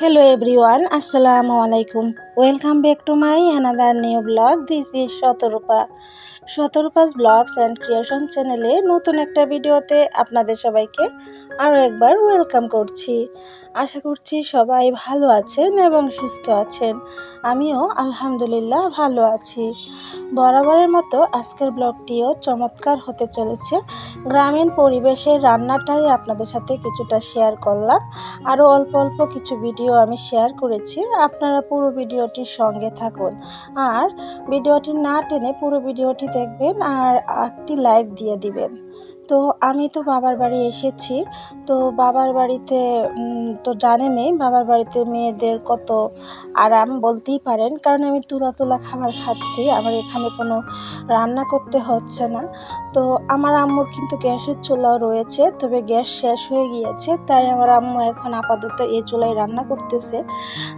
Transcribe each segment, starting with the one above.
Hello everyone, Assalamu alaikum. Welcome back to my another new vlog. This is Shotoropa. Shatarupa's blogs and creation চ্যানেলে নতুন একটা ভিডিওতে আপনাদের সবাইকে আরও একবার ওয়েলকাম করছি। আশা করছি সবাই ভালো আছেন এবং সুস্থ আছেন। আমিও আলহামদুলিল্লাহ ভালো আছি। বরাবরের মতো আজকের ব্লগটিও চমৎকার হতে চলেছে। গ্রামীণ পরিবেশের রান্নাটাই আপনাদের সাথে কিছুটা শেয়ার করলাম। আরও অল্প অল্প কিছু ভিডিও আমি শেয়ার করেছি। আপনারা পুরো ভিডিওটির সঙ্গে থাকুন। আর ভিডিওটি না টেনে পুরো ভিডিওটি দেখবেন আর একটি লাইক দিয়ে দিবেন। তো আমি তো বাবার বাড়ি এসেছি। তো বাবার বাড়িতে তো জানেনই বাবার বাড়িতে মেয়েদের কত আরাম বলতেই পারেন। কারণ আমি তুলা তুলা খাবার খাচ্ছি, আমার এখানে কোনো রান্না করতে হচ্ছে না। তো আমার আম্মুর কিন্তু গ্যাসের চুলাও রয়েছে, তবে গ্যাস শেষ হয়ে গিয়েছে, তাই আমার আম্মু এখন আপাতত এই চুলায় রান্না করতেছে।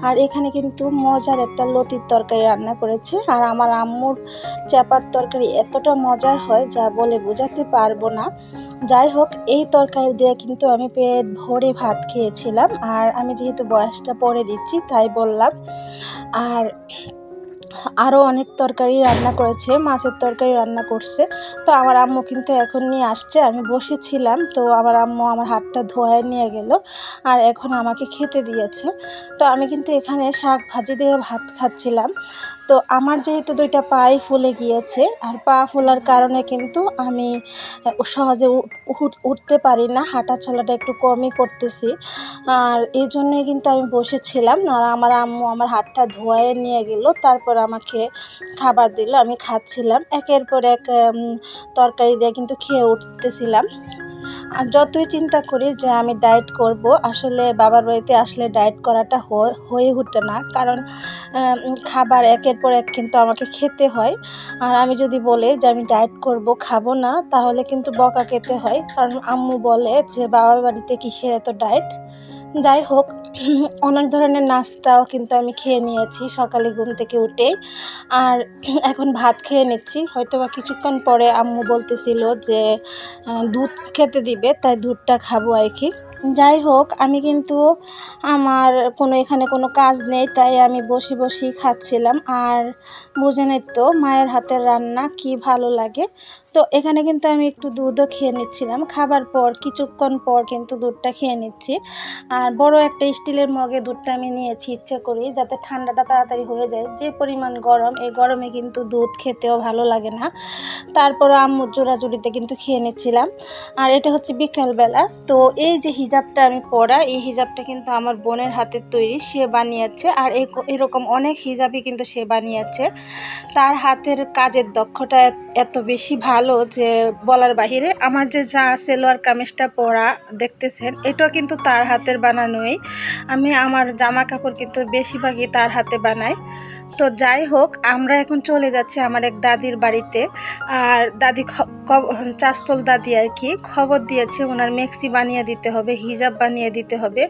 আর এখানে কিন্তু মজার একটা লতির তরকারি রান্না করেছে। আর আমার আম্মুর চাপার তরকারি এতটা মজার হয় যা বলে বোঝাতে পারব না। যাই হোক, এই তরকারি দিয়ে কিন্তু আমি পেট ভরে ভাত খেয়েছিলাম। আর আমি যেহেতু বয়সটা পরে দিচ্ছি, তাই বললাম। আর আরও অনেক তরকারি রান্না করেছে, মাছের তরকারি রান্না করছে। তো আমার আম্মু কিন্তু এখন নিয়ে আসছে, আমি বসেছিলাম। তো আমার আম্মু আমার হাতটা ধোয়ায় নিয়ে গেল আর এখন আমাকে খেতে দিয়েছে। তো আমি কিন্তু এখানে শাক ভাজি দিয়ে ভাত খাচ্ছিলাম। তো আমার যেহেতু দুইটা পায়ে ফুলে গিয়েছে আর পা ফোলার কারণে কিন্তু আমি সহজে উঠতে পারি না, হাঁটা চলাটা একটু কমই করতেছি। আর এই জন্যই কিন্তু আমি বসেছিলাম আর আমার আম্মু আমার হাতটা ধোয়ায় নিয়ে গেল, তারপর আমাকে খাবার দিল, আমি খাচ্ছিলাম। একের পর এক তরকারি দিয়ে কিন্তু খেয়ে উঠতেছিলাম। আর যতই চিন্তা করি যে আমি ডায়েট করব, আসলে বাবার বাড়িতে আসলে ডায়েট করাটা হয়ে উঠে না। কারণ খাবার একের পর এক কিন্তু আমাকে খেতে হয়। আর আমি যদি বলে যে আমি ডায়েট করব, খাব না, তাহলে কিন্তু বকা খেতে হয়। কারণ আম্মু বলে যে বাবার বাড়িতে কিসের এত ডায়েট? যাই হোক, অনেক ধরনের নাস্তাও কিন্তু আমি খেয়ে নিয়েছি সকালে ঘুম থেকে উঠে। আর এখন ভাত খেয়ে নিচ্ছি। হয়তো বা কিছুক্ষণ পরে আম্মু বলতেছিল যে দুধ খেতে দিবে, তাই দুধটা খাব আর কি। যাই হোক, আমি কিন্তু আমার কোনো এখানে কোনো কাজ নেই, তাই আমি বসে বসেই খাচ্ছিলাম। আর বুঝে তো মায়ের হাতের রান্না কি ভালো লাগে। তো এখানে কিন্তু আমি একটু দুধও খেয়ে নিচ্ছিলাম। খাবার পর, কিছুক্ষণ পর কিন্তু দুধটা খেয়ে নিচ্ছি। আর বড় একটা স্টিলের মগে দুধটা আমি নিয়েছি ইচ্ছে করি যাতে ঠান্ডাটা তাড়াতাড়ি হয়ে যায়। যে পরিমাণ গরম, এই গরমে কিন্তু দুধ খেতেও ভালো লাগে না। তারপর আম্মুর জোড়াজুড়িতে কিন্তু খেয়ে নিচ্ছিলাম। আর এটা হচ্ছে বিকালবেলা। তো এই যে হিজাবটা আমি পরা, এই হিজাবটা কিন্তু আমার বোনের হাতের তৈরি, সে বানিয়েছে। আর এরকম অনেক হিজাবই কিন্তু সে বানিয়েছে। তার হাতের কাজের দক্ষতা এত বেশি ভালো ভালো যে বলার বাহিরে। আমার যে যা সেলোয়ার কামিজটা পরা, দেখতেছেন এটা কিন্তু তার হাতের বানানোই। আমি আমার জামা কাপড় কিন্তু বেশিরভাগই তার হাতে বানাই। তো যাই হোক, আমরা এখন চলে যাচ্ছি আমার এক দাদির বাড়িতে। আর দাদি চাস্তল দাদি আর কি, খবর দিয়েছে ওনার মেক্সি বানিয়ে দিতে হবে, হিজাব বানিয়ে দিতে হবে।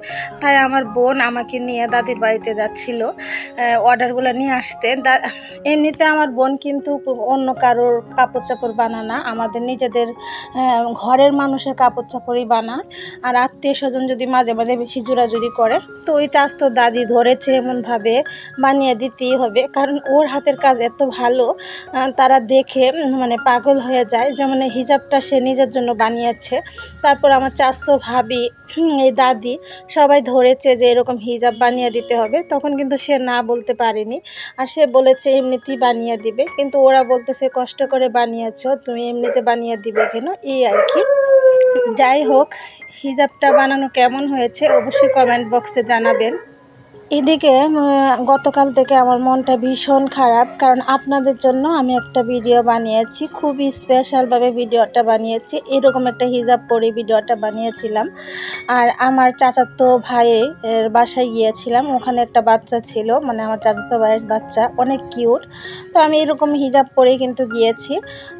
তাই আমার বোন আমাকে নিয়ে দাদির বাড়িতে যাচ্ছিল অর্ডারগুলো নিয়ে আসতে। এমনিতে আমার বোন কিন্তু অন্য কারোর কাপড় চাপড় বানানা আমাদের নিজেদের ঘরের মানুষের কাপড় চাপড়ই বানায় আর আত্মীয় স্বজন যদি মাঝে মাঝে বেশি জোরাজুরি করে, তো ওই চাস্তল দাদি ধরেছে এমনভাবে বানিয়ে দিতেই হবে। কারণ ওর হাতের কাজ এত ভালো তারা দেখে মানে পাগল হয়ে যায়। যেমন হিজাবটা সে নিজের জন্য বানিয়েছে। তারপর আমার চাস্তো ভাবি এই দাদি সবাই ধরেছে যে এরকম হিজাব বানিয়ে দিতে হবে। তখন কিন্তু সে না বলতে পারেনি। আর সে বলেছে, এমনিতেই বানিয়ে দিবে। কিন্তু ওরা বলতেছে, কষ্ট করে বানিয়েছ, তুমি এমনিতে বানিয়ে দিবে কেন? এই আর কি। যাই হোক, হিজাবটা বানানো কেমন হয়েছে অবশ্যই কমেন্ট বক্সে জানাবেন। এদিকে গতকাল থেকে আমার মনটা ভীষণ খারাপ, কারণ আপনাদের জন্য আমি একটা ভিডিও বানিয়েছি খুবই স্পেশালভাবে ভিডিওটা বানিয়েছি, এরকম একটা হিজাব পরে ভিডিওটা বানিয়েছিলাম। আর আমার চাচাতো ভাইয়ের বাসায় গিয়েছিলাম, ওখানে একটা বাচ্চা ছিল মানে আমার চাচাতো ভাইয়ের বাচ্চা, অনেক কিউট তো আমি এরকম হিজাব পরেই কিন্তু গিয়েছি,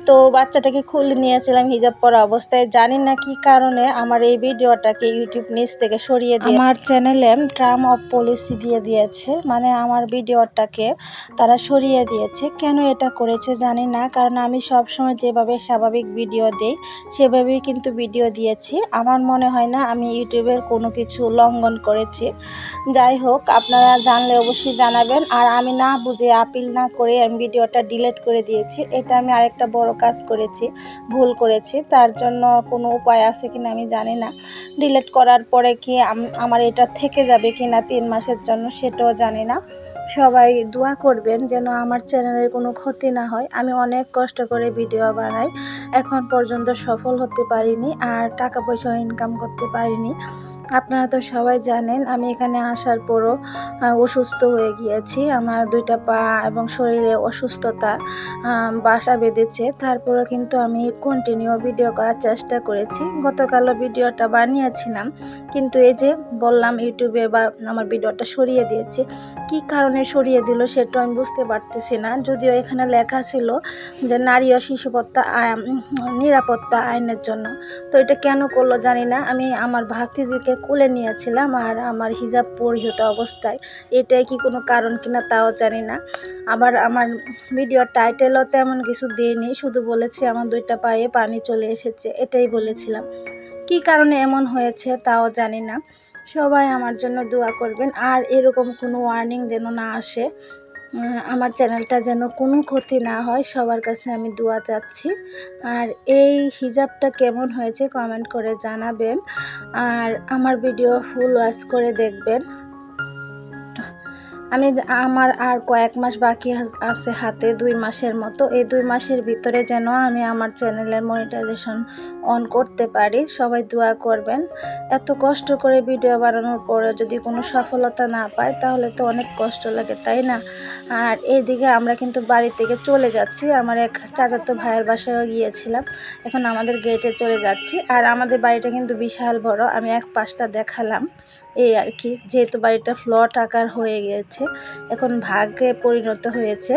তো বাচ্চাটাকে খুলে নিয়েছিলাম হিজাব পরা অবস্থায়। জানি না কি কারণে আমার এই ভিডিওটাকে ইউটিউব নিচ থেকে সরিয়ে দিয়ে আমার চ্যানেলে ট্রাম অফ পলিসি দিয়ে দিয়েছে মানে আমার ভিডিওটাকে তারা সরিয়ে দিয়েছে। কেন এটা করেছে জানি না, কারণ আমি সবসময় যেভাবে স্বাভাবিক ভিডিও দিই, সেভাবেই কিন্তু ভিডিও দিয়েছি। আমার মনে হয় না আমি ইউটিউবের কোনো কিছু লঙ্ঘন করেছি। যাই হোক, আপনারা জানলে অবশ্যই জানাবেন। আর আমি না বুঝে, আপিল না করে আমি ভিডিওটা ডিলিট করে দিয়েছি। এটা আমি আরেকটা বড় কাজ করেছি, ভুল করেছি। তার জন্য কোনো উপায় আছে কিনা আমি জানি না। ডিলেট করার পরে কি আমার এটা থেকে যাবে কি না তিন মাসের জন্য সেটাও জানি না। সবাই দোয়া করবেন যেন আমার চ্যানেলের কোনো ক্ষতি না হয়। আমি অনেক কষ্ট করে ভিডিও বানাই। এখন পর্যন্ত সফল হতে পারিনি আর টাকা পয়সা ইনকাম করতে পারিনি। আপনারা তো সবাই জানেন, আমি এখানে আসার পরও অসুস্থ হয়ে গিয়েছি। আমার দুইটা পা এবং শরীরে অসুস্থতা বাসা বেঁধেছে। তারপরেও কিন্তু আমি কন্টিনিউ ভিডিও করার চেষ্টা করেছি। গতকালও ভিডিওটা বানিয়েছিলাম। কিন্তু এই যে বললাম, ইউটিউবে বা আমার ভিডিওটা সরিয়ে দিয়েছে। কি কারণে সরিয়ে দিল সেটা আমি বুঝতে পারতেছি না। যদিও এখানে লেখা ছিল যে নারী ও শিশুপত্তা নিরাপত্তা আইনের জন্য। তো এটা কেন করল জানি না। আমি আমার ভাতিজিকে কোলে নিয়েছিলাম আর আমার হিজাব পরিহিত অবস্থায়। এটাই কি কোনো কারণ কিনা তাও জানি না। আবার আমার ভিডিওর টাইটেলও তেমন কিছু দিইনি, শুধু বলেছি আমার দুইটা পায়ে পানি চলে এসেছে, এটাই বলেছিলাম। কি কারণে এমন হয়েছে তাও জানি না। সবাই আমার জন্য দোয়া করবেন আর এরকম কোনো ওয়ার্নিং যেন না আসে। আমার চ্যানেলটা যেন কোনো ক্ষতি না হয়, সবার কাছে আমি দোয়া চাচ্ছি। আর এই হিজাবটা কেমন হয়েছে কমেন্ট করে জানাবেন। আর আমার ভিডিও ফুল ওয়াচ করে দেখবেন। আমি আমার আর কয়েক মাস বাকি আছে হাতে দুই মাসের মতো। এই দুই মাসের ভিতরে যেন আমি আমার চ্যানেলের মনিটাইজেশন অন করতে পারি, সবাই দোয়া করবেন। এত কষ্ট করে ভিডিও বানানোর পরে যদি কোনো সফলতা না পায়, তাহলে তো অনেক কষ্ট লাগে, তাই না? আর এইদিকে আমরা কিন্তু বাড়ি থেকে চলে যাচ্ছি। আমার এক চাচাতো ভাইয়ের বাসায়ও গিয়েছিলাম। এখন আমাদের গেটে চলে যাচ্ছি। আর আমাদের বাড়িটা কিন্তু বিশাল বড়। আমি এক পাশটা দেখালাম। এই আর কি। যেহেতু বাড়িটা ফ্লট আকার হয়ে গিয়েছে এখন ভাগে পরিণত হয়েছে।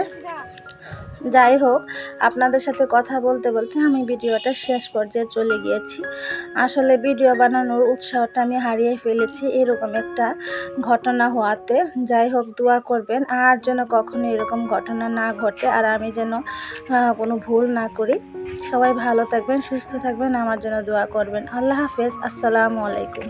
যাই হোক, আপনাদের সাথে কথা বলতে বলতে আমি ভিডিওটা শেষ পর্যায়ে চলে গিয়েছি। আসলে ভিডিও বানানোর উৎসাহটা আমি হারিয়ে ফেলেছি এরকম একটা ঘটনা হওয়াতে। যাই হোক, দোয়া করবেন, আর যেন কখনো এরকম ঘটনা না ঘটে আর আমি যেন কোনো ভুল না করি। সবাই ভালো থাকবেন, সুস্থ থাকবেন, আমার জন্য দোয়া করবেন। আল্লাহ হাফেজ, আসসালামু আলাইকুম।